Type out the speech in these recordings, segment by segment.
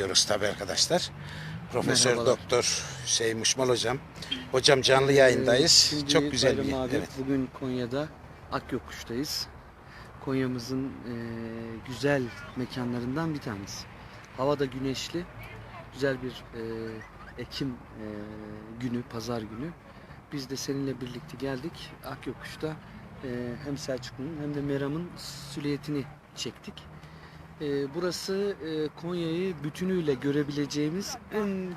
diyoruz tabii arkadaşlar. Profesör Merhabalar. Doktor Hüseyin Muşmal hocam. Hocam canlı yayındayız. Ee, Çok güzel bir abi, evet. Bugün Konya'da Akyokuş'tayız. Konya'mızın e, güzel mekanlarından bir tanesi. Hava da güneşli. Güzel bir e, Ekim e, günü, pazar günü. Biz de seninle birlikte geldik. Akyokuş'ta e, hem Selçuklu'nun hem de Meram'ın süliyetini çektik. E, burası e, Konya'yı bütünüyle görebileceğimiz en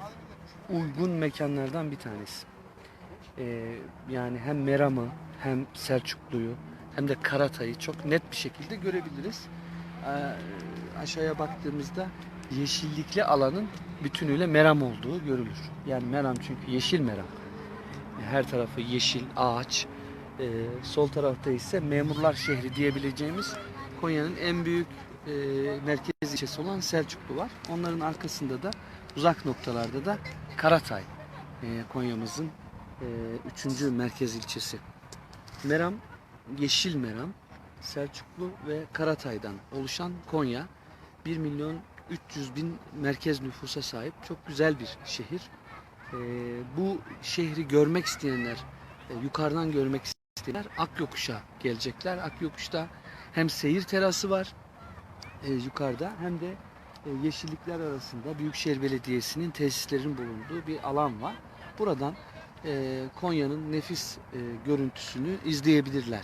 uygun mekanlardan bir tanesi. Ee, yani hem Meram'ı hem Selçuklu'yu hem de Karatay'ı çok net bir şekilde görebiliriz. Ee, aşağıya baktığımızda yeşillikli alanın bütünüyle Meram olduğu görülür. Yani Meram çünkü yeşil Meram. Her tarafı yeşil, ağaç. Ee, sol tarafta ise memurlar şehri diyebileceğimiz Konya'nın en büyük e, merkez ilçesi olan Selçuklu var. Onların arkasında da uzak noktalarda da Karatay e, Konya'mızın e, üçüncü merkez ilçesi. Meram, Yeşil Meram, Selçuklu ve Karatay'dan oluşan Konya 1 milyon 300 bin merkez nüfusa sahip çok güzel bir şehir. E, bu şehri görmek isteyenler, e, yukarıdan görmek isteyenler Akyokuş'a gelecekler. Akyokuş'ta hem seyir terası var e, yukarıda hem de e, yeşillikler arasında Büyükşehir Belediyesi'nin tesislerin bulunduğu bir alan var. Buradan e, Konya'nın nefis e, görüntüsünü izleyebilirler.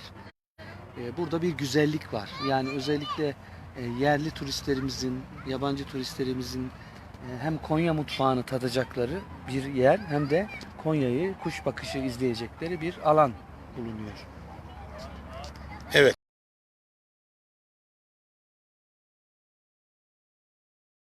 E, burada bir güzellik var. Yani özellikle e, yerli turistlerimizin, yabancı turistlerimizin e, hem Konya mutfağını tadacakları bir yer hem de Konya'yı kuş bakışı izleyecekleri bir alan bulunuyor.